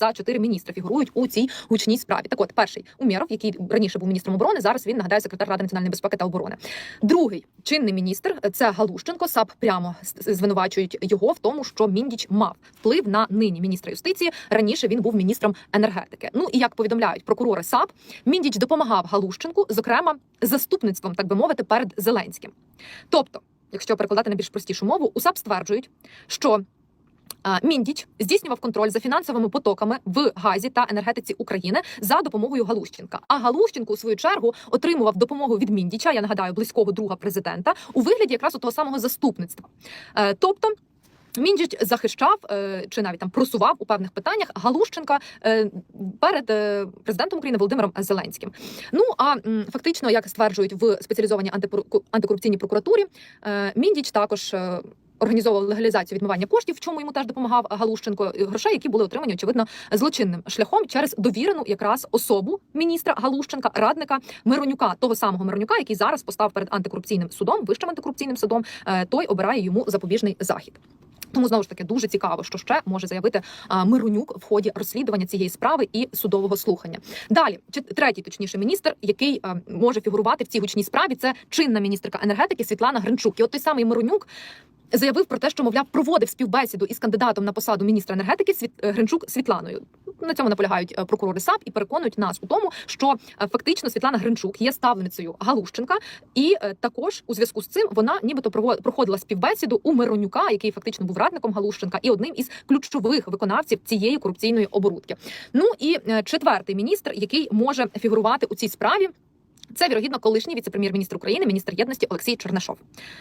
за чотири міністри фігурують у цій гучній справі. Так, от перший Умєров, який раніше був міністром оборони, зараз він нагадаю секретар ради національної безпеки та оборони. Другий чинний міністр це Галущенко. САП прямо звинувачують його в тому, що Міндіч мав вплив на нині міністра юстиції. Раніше він був міністром енергетики. Ну і як повідомляють прокурори САП, Міндіч допомагав Галущенку, зокрема заступництвом, так би мовити, перед Зеленським. Тобто, якщо перекладати на більш простішу мову, у САП стверджують, що Міндіч здійснював контроль за фінансовими потоками в газі та енергетиці України за допомогою Галущенка. А Галущенко, у свою чергу, отримував допомогу від Міндіча. Я нагадаю, близького друга президента у вигляді якраз у того самого заступництва. Е, тобто. Міндіч захищав е, чи навіть там просував у певних питаннях Галущенка е, перед президентом України Володимиром Зеленським. Ну а фактично, як стверджують в спеціалізованій антикорупційній прокуратурі, Міндіч також. Організовував легалізацію відмивання коштів, в чому йому теж допомагав Галущенко. Грошей, які були отримані очевидно злочинним шляхом через довірену якраз особу міністра Галущенка, радника Миронюка, того самого Миронюка, який зараз постав перед антикорупційним судом, вищим антикорупційним судом. е, Той обирає йому запобіжний захід. Тому знову ж таки дуже цікаво, що ще може заявити Миронюк в ході розслідування цієї справи і судового слухання. Далі, чи третій, точніше, міністр, який може фігурувати в цій гучній справі, це чинна міністерка енергетики Світлана Гринчук. І от той самий Миронюк. Заявив про те, що мовляв проводив співбесіду із кандидатом на посаду міністра енергетики Світ Гринчук Світланою. На цьому наполягають е, прокурори САП і переконують нас у тому, що е, фактично Світлана Гринчук є ставленицею Галущенка, і е, також у зв'язку з цим вона нібито проходила співбесіду у Миронюка, який фактично був радником Галущенка, і одним із ключових виконавців цієї корупційної оборудки. Ну і четвертий міністр, який може фігурувати у цій справі. Це вірогідно колишній віце-прем'єр-міністр України, міністр єдності Олексій Чернишов.